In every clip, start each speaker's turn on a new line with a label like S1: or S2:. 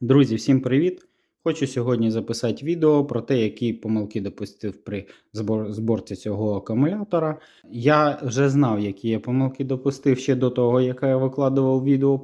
S1: Друзі, всім привіт! Хочу сьогодні записати відео про те, які помилки допустив при збор- зборці цього акумулятора. Я вже знав, які я помилки допустив ще до того, як я викладував відео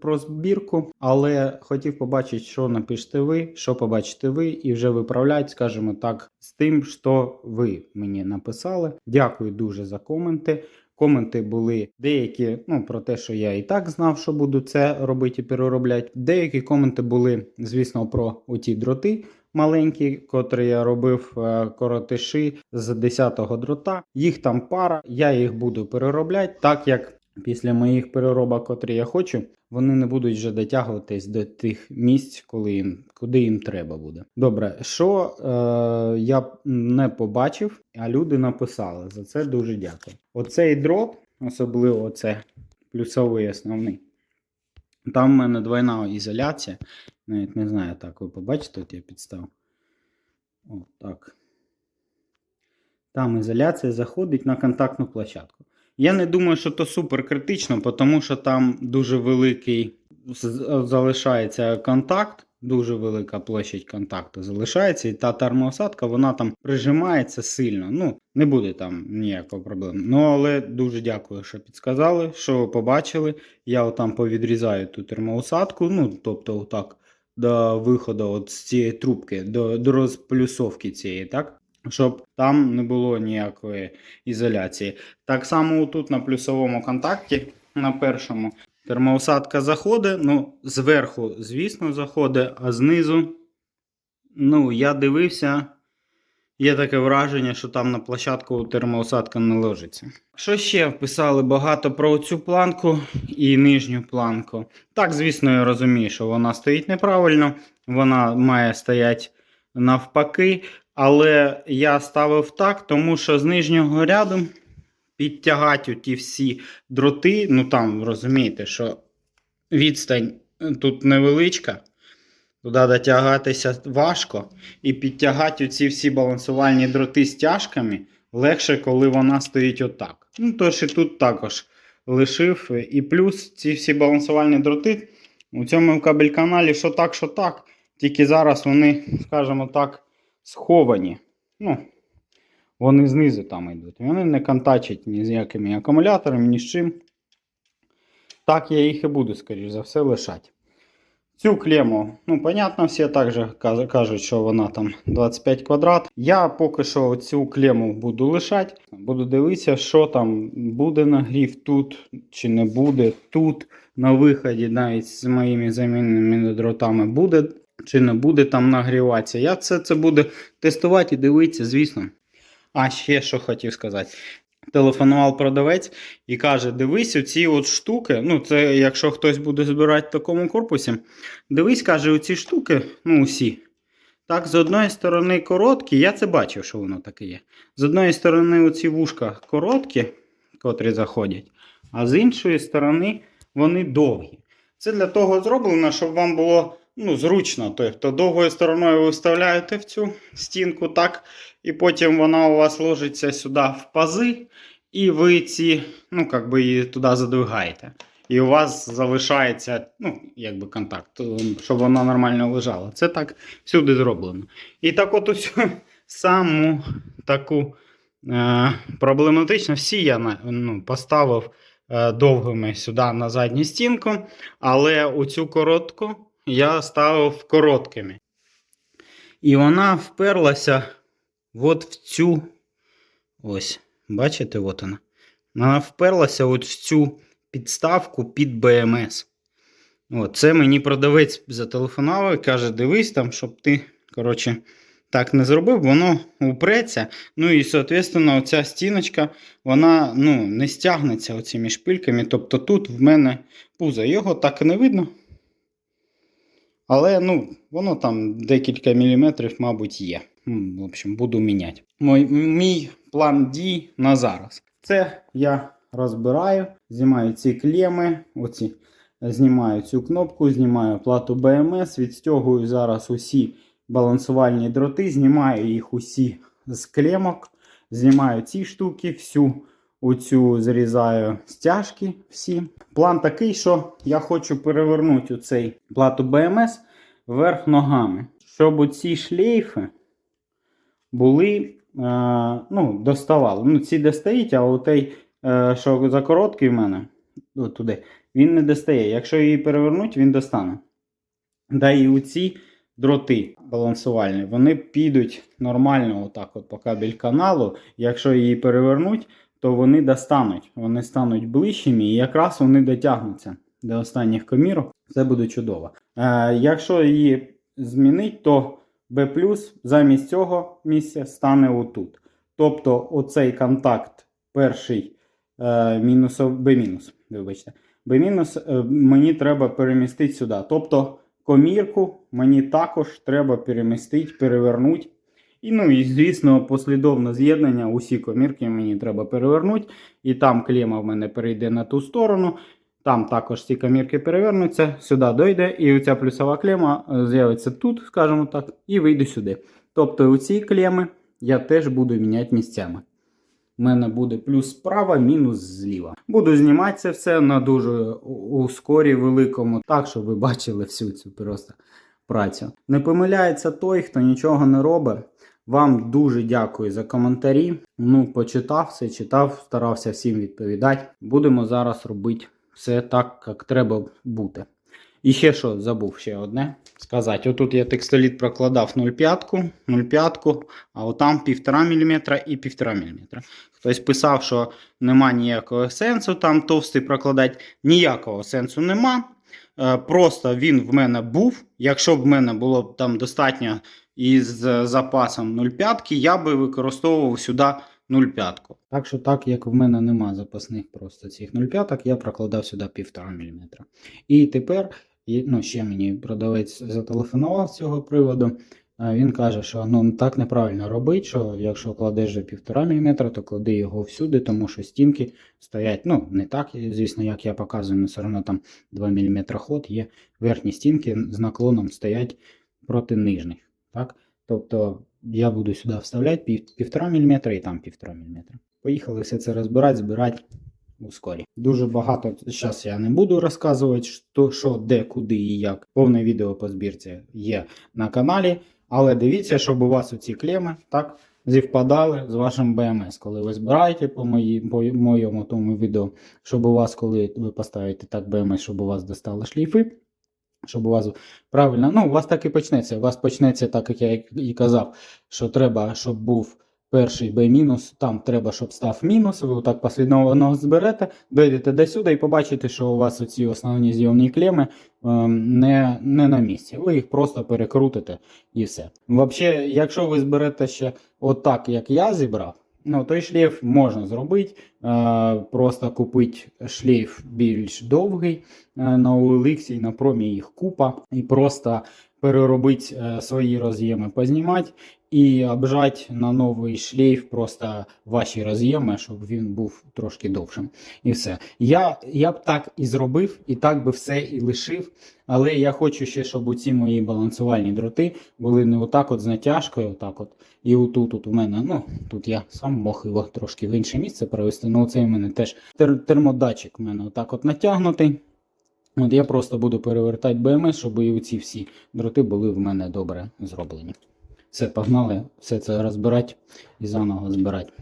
S1: про збірку, але хотів побачити, що напишете ви, що побачите ви, і вже виправляти, скажімо так, з тим, що ви мені написали. Дякую дуже за коменти. Коменти були деякі, ну про те, що я і так знав, що буду це робити і переробляти. Деякі коменти були, звісно, про оті дроти маленькі, котрі я робив е, коротиші з 10-го дрота. Їх там пара, я їх буду переробляти, так як після моїх переробок, котрі я хочу, вони не будуть вже дотягуватись до тих місць, коли їм, куди їм треба буде. Добре, що е, я не побачив, а люди написали. За це дуже дякую. Оцей дрот, особливо оце плюсовий основний. Там в мене двойна ізоляція. Навіть не знаю, так ви побачите, от я підстав. О, так. Там ізоляція заходить на контактну площадку. Я не думаю, що то супер критично, тому що там дуже великий залишається контакт, дуже велика площадь контакту залишається, і та термоосадка вона там прижимається сильно. Ну, не буде там ніякого проблем. Ну, але дуже дякую, що підсказали, що побачили. Я отам повідрізаю ту термоусадку, ну, тобто, отак, до виходу от з цієї трубки, до, до розплюсовки цієї, так? Щоб там не було ніякої ізоляції. Так само тут на плюсовому контакті, на першому, термоусадка заходить. Ну, зверху, звісно, заходить, а знизу, ну, я дивився, є таке враження, що там на площадку термоусадка не ложиться. Що ще писали багато про цю планку і нижню планку? Так, звісно, я розумію, що вона стоїть неправильно, вона має стояти навпаки. Але я ставив так, тому що з нижнього ряду підтягати ті всі дроти, ну там розумієте, що відстань тут невеличка, туди дотягатися важко, і підтягати ці всі балансувальні дроти з тяжками легше, коли вона стоїть отак. Ну, тож і тут також лишив. І плюс ці всі балансувальні дроти у цьому кабель-каналі, що так, що так. Тільки зараз вони, скажімо так, сховані. Ну, вони знизу там йдуть. Вони не контачать ні з якими акумуляторами, ні з чим. Так я їх і буду, скоріш за все, лишати. Цю клему, ну, понятно, всі також кажуть, що вона там 25 квадрат. Я поки що цю клему буду лишати. Буду дивитися, що там буде нагрів тут чи не буде. Тут на виході, навіть з моїми замінними дротами, буде чи не буде там нагріватися. Я це, це буду тестувати і дивитися, звісно. А ще що хотів сказати. Телефонував продавець і каже: дивись, оці от штуки. Ну, це якщо хтось буде збирати в такому корпусі, дивись, каже, оці штуки, ну, усі. Так, з одної сторони короткі, я це бачив, що воно таке є. З одної сторони, оці вушка короткі, котрі заходять, а з іншої сторони вони довгі. Це для того зроблено, щоб вам було ну, зручно. Тобто довгою стороною ви вставляєте в цю стінку, так, і потім вона у вас ложиться сюди в пази, і ви ці, ну, як би її туди задвигаєте. І у вас залишається, ну, якби контакт, щоб вона нормально лежала. Це так всюди зроблено. І так от усю саму таку е, проблематичну, всі я ну, поставив е, довгими сюди на задню стінку, але оцю коротку я ставив короткими. І вона вперлася от в цю. Ось, бачите, от вона. Вона вперлася от в цю підставку під БМС. От, це мені продавець зателефонував і каже: дивись там, щоб ти, коротше, так не зробив, воно упреться. Ну і, соответственно, оця стіночка, вона ну, не стягнеться оціми шпильками. Тобто тут в мене пузо. Його так і не видно. Але ну, воно там декілька міліметрів, мабуть, є. В общем, буду міняти. Мой, мій план дій на зараз. Це я розбираю, знімаю ці клеми, оці, знімаю цю кнопку, знімаю плату BMS, відстягую зараз усі балансувальні дроти, знімаю їх усі з клемок, знімаю ці штуки, всю оцю зрізаю стяжки всі. План такий, що я хочу перевернути цей плату BMS вверх ногами. Щоб оці шлейфи були, е, ну, доставали. Ну, ці достають, а отей, е, що за короткий в мене, от туди, він не достає. Якщо її перевернуть, він достане. Да і у ці дроти балансувальні, вони підуть нормально, отак, от по кабель каналу. Якщо її перевернуть, то вони достануть, вони стануть ближчими і якраз вони дотягнуться до останніх комірок. Це буде чудово. Е, якщо її змінить, то B замість цього місця стане отут. Тобто оцей контакт перший е, мінус B вибачте. B е, мені треба перемістити сюди. Тобто комірку мені також треба перемістити, перевернути. І, ну, і, звісно, послідовне з'єднання. Усі комірки мені треба перевернути. І там клема в мене перейде на ту сторону. Там також ці комірки перевернуться, сюди дойде, і оця плюсова клема е, з'явиться тут, скажімо так, і вийде сюди. Тобто у ці клеми я теж буду міняти місцями. У мене буде плюс справа, мінус зліва. Буду знімати це все на дуже ускорі великому, так, щоб ви бачили всю цю просто працю. Не помиляється той, хто нічого не робить. Вам дуже дякую за коментарі. Ну, почитав все, читав, старався всім відповідати. Будемо зараз робити все так, як треба бути. І ще що забув ще одне сказати. Отут я текстоліт прокладав 0,5, 0,5, а отам 1,5 мм і 1,5 мм. Хтось писав, що нема ніякого сенсу там товстий прокладати. Ніякого сенсу нема. Е, Просто він в мене був. Якщо б в мене було там достатньо із запасом 0,5, я би використовував сюди 0,5. Так що, так як в мене нема запасних просто цих 0,5, я прокладав сюди 1,5 мм. І тепер, ну, ще мені продавець зателефонував з цього приводу. Він каже, що ну так неправильно робить, що якщо кладеш вже 1,5 мм, то клади його всюди, тому що стінки стоять, ну, не так, звісно, як я показую, але все одно там 2 мм ход є. Верхні стінки з наклоном стоять проти нижніх. Так? Тобто я буду сюди вставляти 1,5 мм і там 1,5 мм. Поїхали все це розбирати, збирати у скорі. Дуже багато зараз я не буду розказувати, що, що, де, куди і як. Повне відео по збірці є на каналі. Але дивіться, щоб у вас оці клеми так зівпадали з вашим BMS. Коли ви збираєте по, мої, по моєму тому відео, щоб у вас, коли ви поставите так BMS, щоб у вас достали шліфи. Щоб у вас правильно, ну, у вас так і почнеться. У вас почнеться, так як я і казав, що треба, щоб був перший B-мінус, там треба, щоб став мінус. Ви отак послідовно взберете, дойдете до сюди і побачите, що у вас оці основні зйомні клеми ем, не, не на місці. Ви їх просто перекрутите і все. Взагалі, якщо ви зберете ще отак, як я зібрав. Ну, той шлейф можна зробити, е, просто купити шлейф більш довгий е, на OLX і на промі їх купа, і просто переробити е, свої роз'єми, познімати і обжати на новий шлейф просто ваші роз'єми, щоб він був трошки довшим. І все. Я я б так і зробив, і так би все і лишив. Але я хочу ще, щоб ці мої балансувальні дроти були не отак от з натяжкою, отак от. І отут от у мене, ну, тут я сам мог його трошки в інше місце перевести, але цей у мене теж тер термодатчик у мене отак от натягнутий. От Я просто буду перевертати БМС, щоб і ці всі дроти були в мене добре зроблені. Все, погнали, все це розбирати і заново збирати.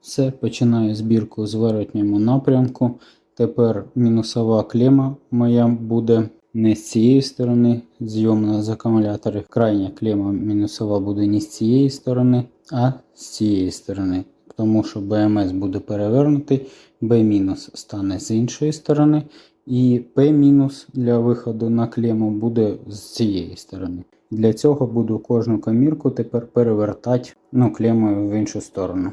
S1: Все, починаю збірку з верхньому напрямку. Тепер мінусова клема моя буде не з цієї сторони, зйомна з акумулятора. Крайня клема мінусова буде не з цієї сторони, а з цієї сторони. Тому що BMS буде перевернутий, B- стане з іншої сторони, і P- для виходу на клему буде з цієї сторони. Для цього буду кожну комірку тепер перевертати ну, клемою в іншу сторону.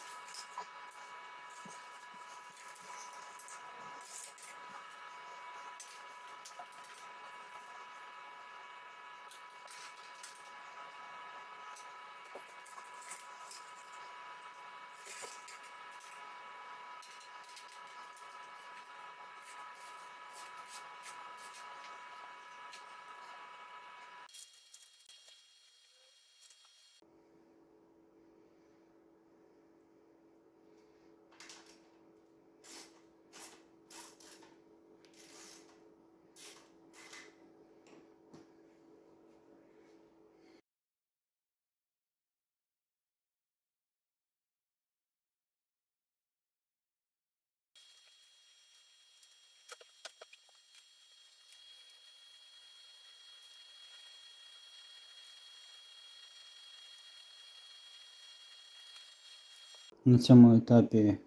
S1: На цьому етапі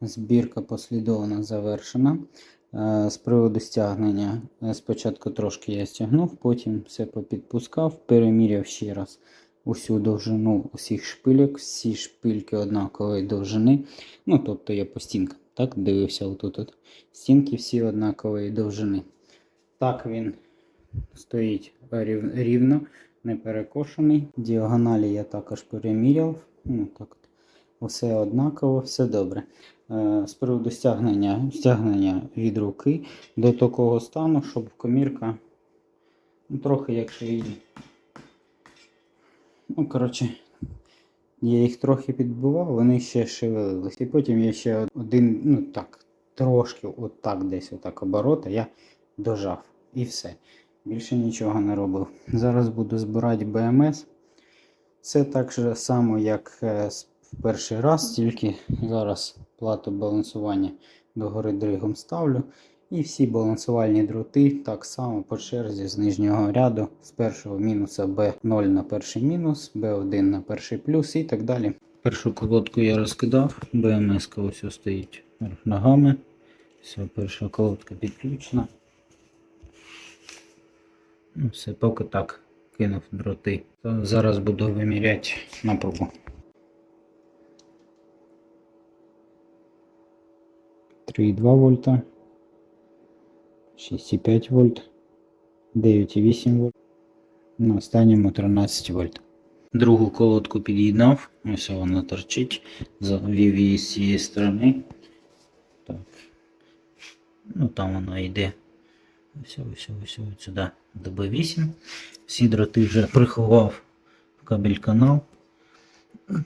S1: збірка послідовно завершена. Е, З приводу стягнення е, спочатку трошки я стягнув, потім все попідпускав, переміряв ще раз усю довжину усіх шпильок, всі шпильки однакової довжини. Ну, тобто я по стінкам так, дивився отут. -от. Стінки всі однакової довжини. Так він стоїть рівно, не перекошений. Діагоналі я також переміряв. Ну, так Все однаково, все добре. Е, З приводу стягнення, стягнення від руки до такого стану, щоб комірка ну, трохи як шиї. Ну, коротше, я їх трохи підбивав, вони ще шевелились. І потім я ще один, ну так, трошки отак десь отак оборота я дожав. І все. Більше нічого не робив. Зараз буду збирати БМС. Це так же само, як е, с- в перший раз, тільки зараз плату балансування догори дригом ставлю. І всі балансувальні дроти так само по черзі з нижнього ряду, з першого мінуса B0 на перший мінус, B1 на перший плюс і так далі. Першу колодку я розкидав, БМС ось стоїть ногами. Все, перша колодка підключена. Ну, все, поки так кинув дроти. То зараз буду виміряти напругу. 3,2 вольта, 6,5 вольт, 9,8 вольт. На останньому 13 вольт. Другу колодку під'єднав, ось вона торчить, завів її з цієї сторони. Так. Ну там вона йде. Ось, ось, ось, ось сюди до B8. Всі дроти вже приховав кабель канал.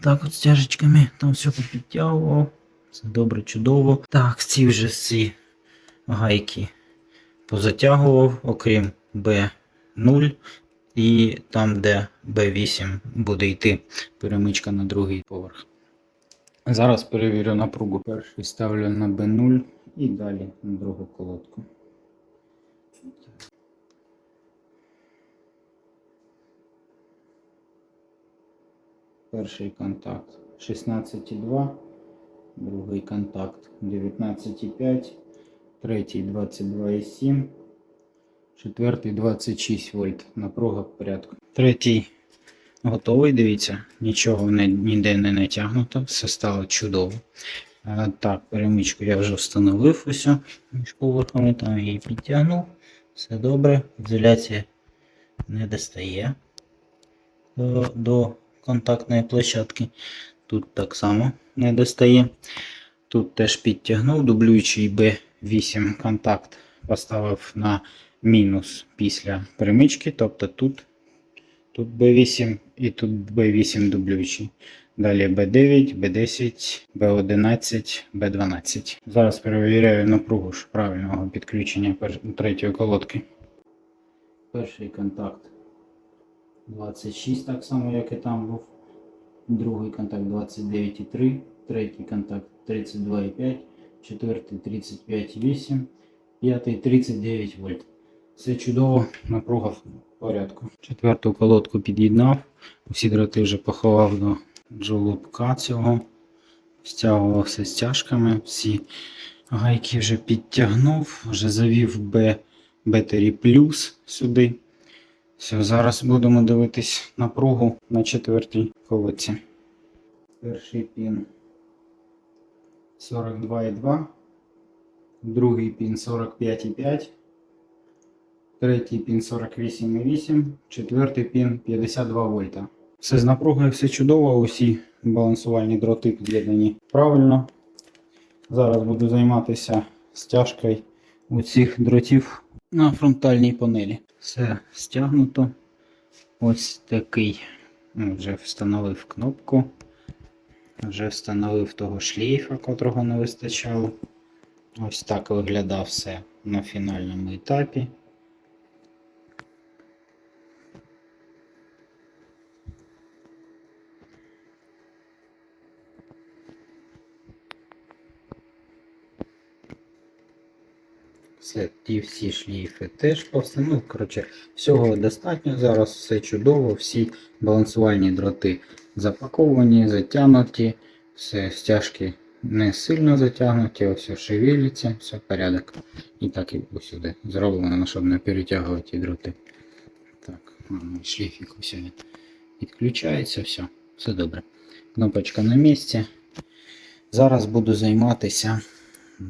S1: Так от стяжечками там все попідтягував. Це добре, чудово. Так, ці вже всі гайки позатягував, окрім B0. І там, де B8 буде йти перемичка на другий поверх. Зараз перевірю напругу. Перший ставлю на B0 і далі на другу колодку. Перший контакт 16,2, другий контакт 19,5, третій 22,7, четвертий 26 вольт. Напруга в порядку. Третій готовий, дивіться, нічого не, ніде не натягнуто, все стало чудово. Е, Так, перемичку я вже встановив усю між поверхами, там її підтягнув. Все добре. Ізоляція не достає до, до контактної площадки. Тут так само не достає. Тут теж підтягнув, дублюючий B8 контакт поставив на мінус після перемички. Тобто тут, тут B8 і тут B8 дублюючий. Далі B9, B10, B11, B12. Зараз перевіряю напругу ж правильного підключення третьої колодки. Перший контакт 26, так само, як і там був. Другий контакт 29,3, третій контакт 32,5, четвертий 35,8, п'ятий 39 вольт. Все чудово, напруга в порядку. Четверту колодку під'єднав, усі дроти вже поховав до жолобка цього. Стягував все стяжками, всі гайки вже підтягнув, вже завів B Battery Plus сюди. Все, зараз будемо дивитись напругу на четвертій колодці. Перший пін 42,2, другий пін 45,5, третій пін 48,8, четвертий пін 52 вольта. Все з напругою, все чудово, усі балансувальні дроти під'єднані правильно. Зараз буду займатися стяжкою у цих дротів на фронтальній панелі. Все стягнуто. Ось такий. Вже встановив кнопку. Вже встановив того шлейфа, котрого не вистачало. Ось так виглядав все на фінальному етапі. Все, ті всі шліфи теж повсе. Ну, коротше, всього достатньо. Зараз все чудово, всі балансувальні дроти запаковані, затягнуті, все стяжки не сильно затягнуті, ось шевелиться, все порядок. І так і усюди. Зроблено, щоб не перетягувати дроти. Так, ну, шліфік ось він підключається, все, все добре. Кнопочка на місці. Зараз буду займатися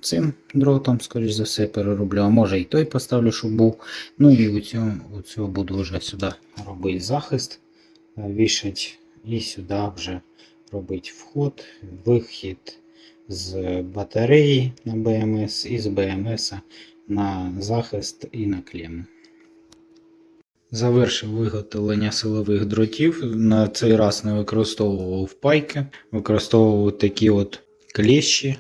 S1: цим дротом, скоріш за все, перероблю. А може і той поставлю, щоб був. Ну і у цього, у цього буду вже сюди робити захист, е, вішать і сюди вже робити вход, вихід з батареї на БМС і з БМС на захист і на клему. Завершив виготовлення силових дротів. На цей раз не використовував пайки, використовував такі от клещі.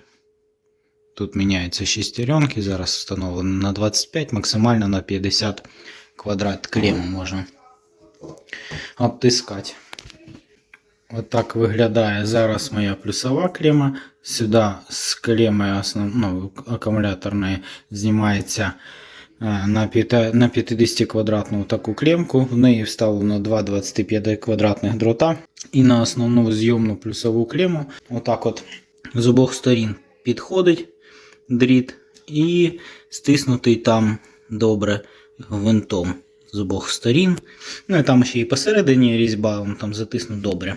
S1: Тут міняються шестеренки, зараз встановлено на 25, максимально на 50 квадрат клему можна обтискати. Отак виглядає зараз моя плюсова клема. Сюди з клеми основ... ну, акумуляторної знімається е, на 50 квадратну таку клемку. В неї вставлено два 25 квадратних дрота. І на основну зйомну плюсову клему, отак от з обох сторін підходить дріт і стиснутий там добре гвинтом з обох сторін. Ну і там ще і посередині різьба, він там затиснут добре.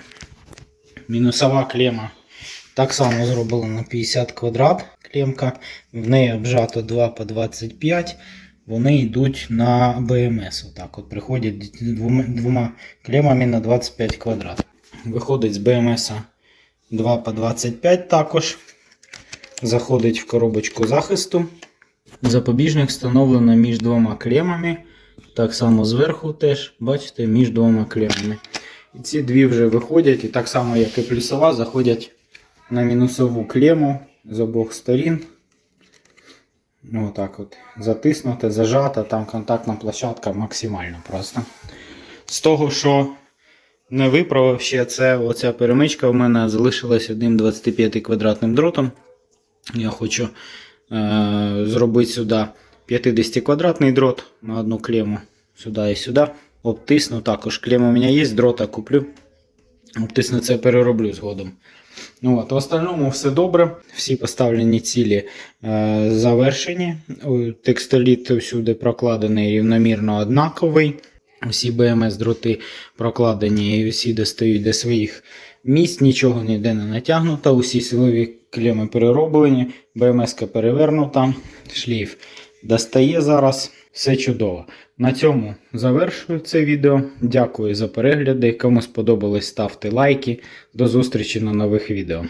S1: Мінусова клема так само зроблена на 50 квадрат клемка. В неї обжато 2 по 25. Вони йдуть на БМС. Отак от приходять двома, двома клемами на 25 квадрат. Виходить з БМС 2 по 25 також. Заходить в коробочку захисту. Запобіжник встановлено між двома клемами. Так само зверху теж, бачите, між двома клемами. І ці дві вже виходять, і так само, як і плюсова, заходять на мінусову клему з обох сторін. Ну, от. Затиснуте, зажата, там контактна площадка максимально просто. З того, що не виправив ще, це оця перемичка у мене залишилась одним 25 квадратним дротом. Я хочу е, зробити сюди 50 квадратний дрот на одну клему. Сюди і сюди. Обтисну також. Клема у мене є, дрота куплю. Обтисну це перероблю згодом. Ну, от, В остальному все добре. Всі поставлені цілі е, завершені. Текстоліт всюди прокладений рівномірно однаковий. Всі БМС дроти прокладені і всі достають до своїх місць, нічого ніде не натягнуто. Усі силові клеми перероблені, БМС перевернута, шлейф достає зараз. Все чудово. На цьому завершую це відео. Дякую за перегляди. Кому сподобалось, ставте лайки. До зустрічі на нових відео.